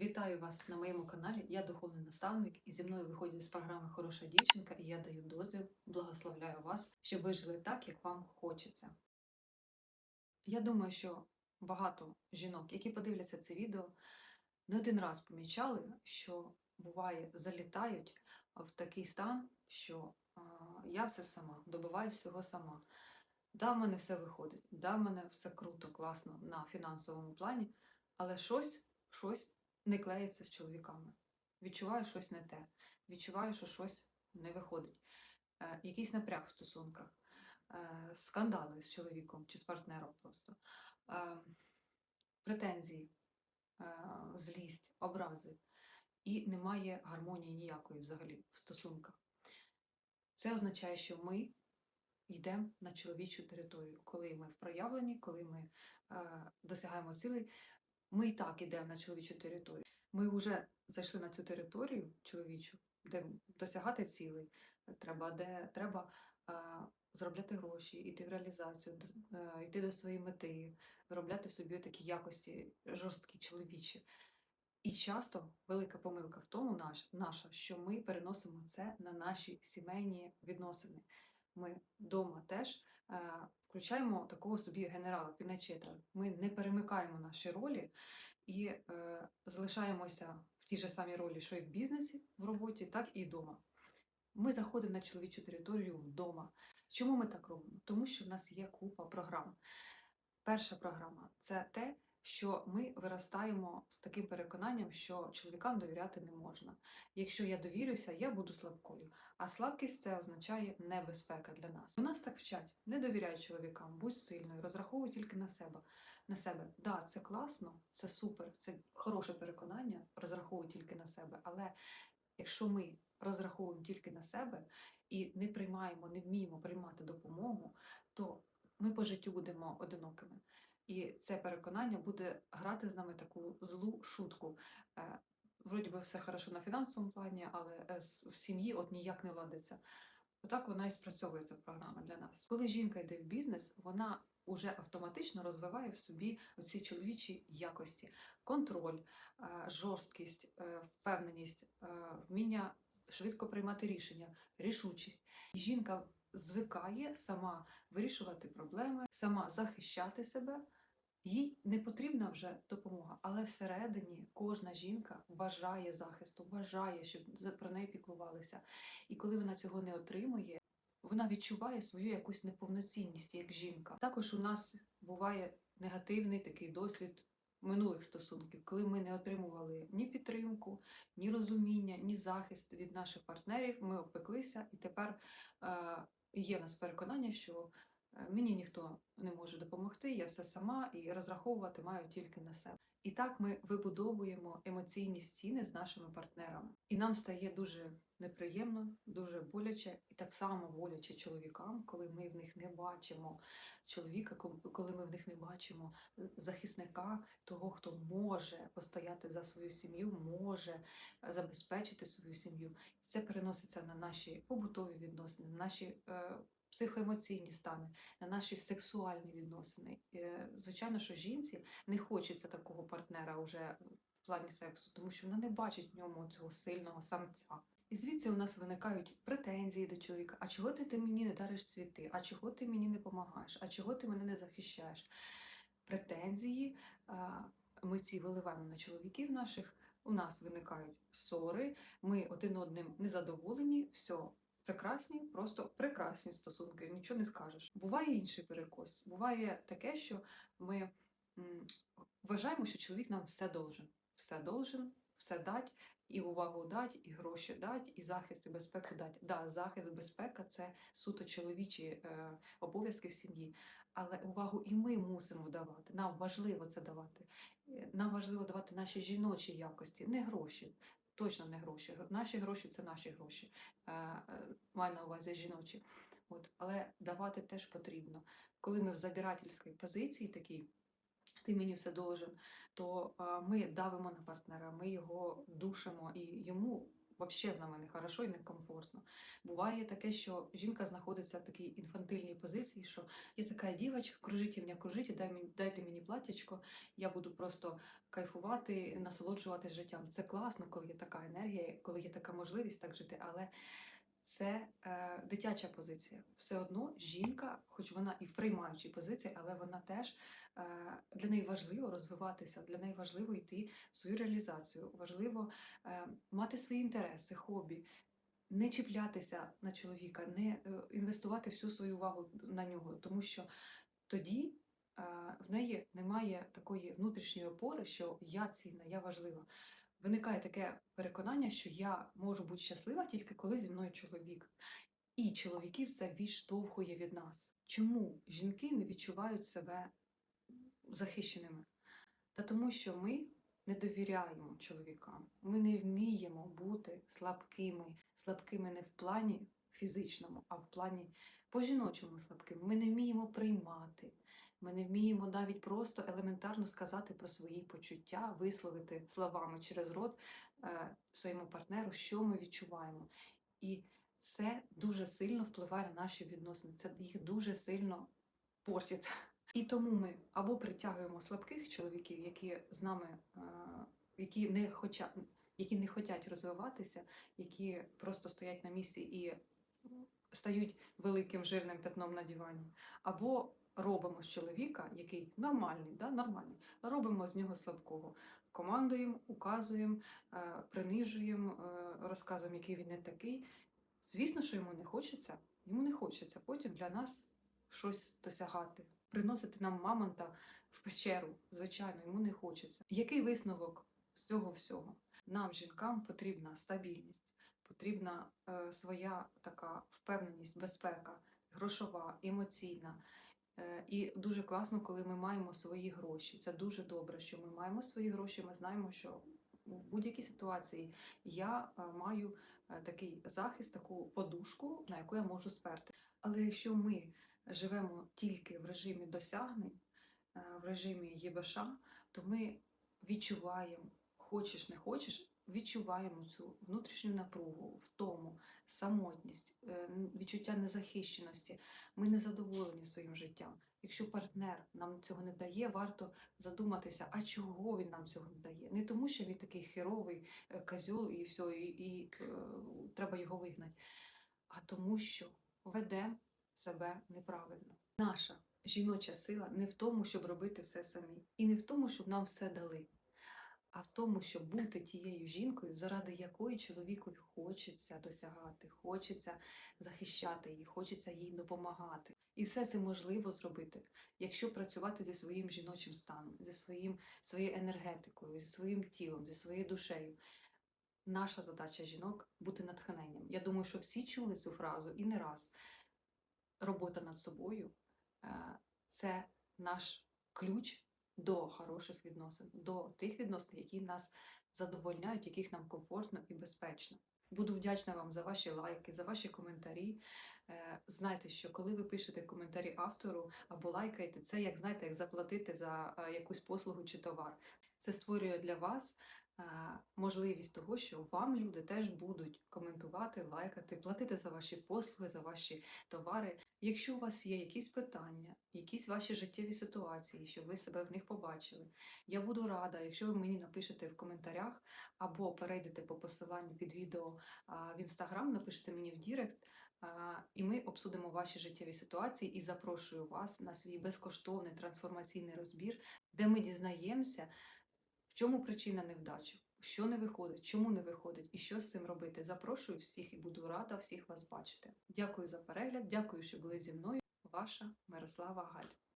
Вітаю вас на моєму каналі. Я духовний наставник, і зі мною виходять з програми Хороша дівчинка, і я даю дозвіл, благословляю вас, щоб ви жили так, як вам хочеться. Я думаю, що багато жінок, які подивляться це відео, не один раз помічали, що буває, залітають в такий стан, що я все сама, добиваю всього сама. Да, в мене все виходить, да, в мене все круто, класно на фінансовому плані, але щось, щось не клеїться з чоловіками. Відчуваю щось не те, відчуваю, що щось не виходить. Е, якийсь напряг в стосунках, е, скандали з чоловіком чи з партнером просто, е, претензії, е, злість, образи. І немає гармонії ніякої взагалі в стосунках. Це означає, що ми йдемо на чоловічу територію. Коли ми в проявленні, коли ми е, досягаємо цілей, ми і так йдемо на чоловічу територію. Ми вже зайшли на цю територію чоловічу, де досягати цілей треба, де треба е, заробляти гроші, йти в реалізацію, е, йти до своєї мети, виробляти в собі такі якості жорсткі чоловічі. І часто велика помилка в тому наш, наша, що ми переносимо це на наші сімейні відносини. Ми вдома теж е, включаємо такого собі генерала, піначета. Ми не перемикаємо наші ролі і е, залишаємося в тій же самій ролі, що і в бізнесі, в роботі, так і вдома. Ми заходимо на чоловічу територію вдома. Чому ми так робимо? Тому що в нас є купа програм. Перша програма це те, що ми виростаємо з таким переконанням, що чоловікам довіряти не можна. Якщо я довірюся, я буду слабкою. А слабкість це означає небезпека для нас. У нас так вчать: не довіряй чоловікам, будь сильною, розраховуй тільки на себе. На себе. Да, це класно, це супер, це хороше переконання, розраховуй тільки на себе. Але якщо ми розраховуємо тільки на себе і не приймаємо, не вміємо приймати допомогу, то ми по життю будемо одинокими. І це переконання буде грати з нами таку злу шутку. Е, Вроді би все хорошо на фінансовому плані, але е, в сім'ї от ніяк не ладиться. Отак вона і спрацьовує ця програма для нас. Коли жінка йде в бізнес, вона уже автоматично розвиває в собі ці чоловічі якості: контроль, е, жорсткість, впевненість, вміння швидко приймати рішення, рішучість. Жінка звикає сама вирішувати проблеми, сама захищати себе. Їй не потрібна вже допомога, але всередині кожна жінка бажає захисту, бажає, щоб про неї піклувалися. І коли вона цього не отримує, вона відчуває свою якусь неповноцінність як жінка. Також у нас буває негативний такий досвід минулих стосунків, коли ми не отримували ні підтримку, ні розуміння, ні захист від наших партнерів. Ми опеклися, і тепер е, є в нас переконання, що мені ніхто не може допомогти, я все сама і розраховувати маю тільки на себе. І так ми вибудовуємо емоційні стіни з нашими партнерами. І нам стає дуже неприємно, дуже боляче, і так само боляче чоловікам, коли ми в них не бачимо чоловіка, коли ми в них не бачимо захисника, того, хто може постояти за свою сім'ю, може е, забезпечити свою сім'ю. Це переноситься на наші побутові відносини, на наші е, психоемоційні стани, на наші сексуальні відносини. Е, Звичайно, що жінці не хочеться такого партнера вже в плані сексу, тому що вона не бачить в ньому цього сильного самця. І звідси у нас виникають претензії до чоловіка: а чого ти, ти мені не дариш цвіти? А чого ти мені не допомагаєш? А чого ти мене не захищаєш? Претензії ми ці виливаємо на чоловіків наших. У нас виникають ссори, ми один одним незадоволені, все. Прекрасні, просто прекрасні стосунки, нічого не скажеш. Буває інший перекос. Буває таке, що ми вважаємо, що чоловік нам все должен. Все должен, все дать, і увагу дать, і гроші дать, і захист, і безпеку дать. Да, захист, безпека це суто чоловічі е, обов'язки в сім'ї. Але увагу і ми мусимо давати. Нам важливо це давати. Е, Нам важливо давати наші жіночі якості, не гроші. Точно не гроші. Наші гроші це наші гроші. Е, е, Маю на увазі жіночі. От, але давати теж потрібно. Коли ми в забирательській позиції такій, ти мені все должен, то е, ми давимо на партнера, ми його душимо і йому взагалі нами не хорошо і некомфортно. Буває таке, що жінка знаходиться в такій інфантильній позиції, що я така дівчинка, кружіть мене, кружіть, дай мені, дайте мені платячко, я буду просто кайфувати, насолоджуватися життям. Це класно, коли є така енергія, коли є така можливість так жити, але це е, дитяча позиція. Все одно жінка, хоч вона і в приймаючій позиції, але вона теж е, для неї важливо розвиватися, для неї важливо йти в свою реалізацію, важливо е, мати свої інтереси, хобі, не чіплятися на чоловіка, не е, інвестувати всю свою увагу на нього, тому що тоді е, в неї немає такої внутрішньої опори, що я цінна, я важлива. Виникає таке переконання, що я можу бути щаслива тільки коли зі мною чоловік. І чоловіків це відштовхує від нас. Чому жінки не відчувають себе захищеними? Та тому, що ми не довіряємо чоловікам. Ми не вміємо бути слабкими, слабкими не в плані фізичному, а в плані по-жіночому слабкими. Ми не вміємо приймати. Ми не вміємо навіть просто елементарно сказати про свої почуття, висловити словами через рот е, своєму партнеру, що ми відчуваємо. І це дуже сильно впливає на наші відносини. Це їх дуже сильно портить. І тому ми або притягуємо слабких чоловіків, які з нами, е, які не хочуть, які не хочуть розвиватися, які просто стоять на місці і стають великим жирним пятном на дивані, або робимо з чоловіка, який нормальний, да, нормальний, робимо з нього слабкого. Командуємо, указуємо, е, принижуємо, е, розказуємо, який він не такий. Звісно, що йому не хочеться, йому не хочеться потім для нас щось досягати, приносити нам мамонта в печеру. Звичайно, йому не хочеться. Який висновок з цього всього? Нам, жінкам, потрібна стабільність, потрібна е, своя така впевненість, безпека, грошова, емоційна. Е, І дуже класно, коли ми маємо свої гроші. Це дуже добре, що ми маємо свої гроші. Ми знаємо, що в будь-якій ситуації я е, маю такий захист, таку подушку, на яку я можу сперти. Але якщо ми живемо тільки в режимі досягнень, в режимі ЄБШ, то ми відчуваємо, хочеш не хочеш, відчуваємо цю внутрішню напругу, втому, самотність, е, відчуття незахищеності. Ми не задоволені своїм життям. Якщо партнер нам цього не дає, варто задуматися, а чого він нам цього не дає. Не тому, що він такий херовий е, козьол і все, і, і е, треба його вигнати, а тому, що веде себе неправильно. Наша жіноча сила не в тому, щоб робити все самі, і не в тому, щоб нам все дали, а в тому, щоб бути тією жінкою, заради якої чоловікові хочеться досягати, хочеться захищати її, хочеться їй допомагати. І все це можливо зробити, якщо працювати зі своїм жіночим станом, зі своїм, своєю енергетикою, зі своїм тілом, зі своєю душею. Наша задача жінок бути натхненням. Я думаю, що всі чули цю фразу і не раз. Робота над собою е, це наш ключ до хороших відносин, до тих відносин, які нас задовольняють, яких нам комфортно і безпечно. Буду вдячна вам за ваші лайки, за ваші коментарі. Е, Знайте, що коли ви пишете коментарі автору або лайкаєте, це як знаєте, як заплатити за е, якусь послугу чи товар. Це створює для вас можливість того, що вам люди теж будуть коментувати, лайкати, платити за ваші послуги, за ваші товари. Якщо у вас є якісь питання, якісь ваші життєві ситуації, щоб ви себе в них побачили, я буду рада, якщо ви мені напишете в коментарях або перейдете по посиланню під відео в інстаграм, напишете мені в Дірект, і ми обсудимо ваші життєві ситуації і запрошую вас на свій безкоштовний трансформаційний розбір, де ми дізнаємося, в чому причина невдачі, що не виходить, чому не виходить і що з цим робити. Запрошую всіх і буду рада всіх вас бачити. Дякую за перегляд, дякую, що були зі мною. Ваша Мирослава Галь.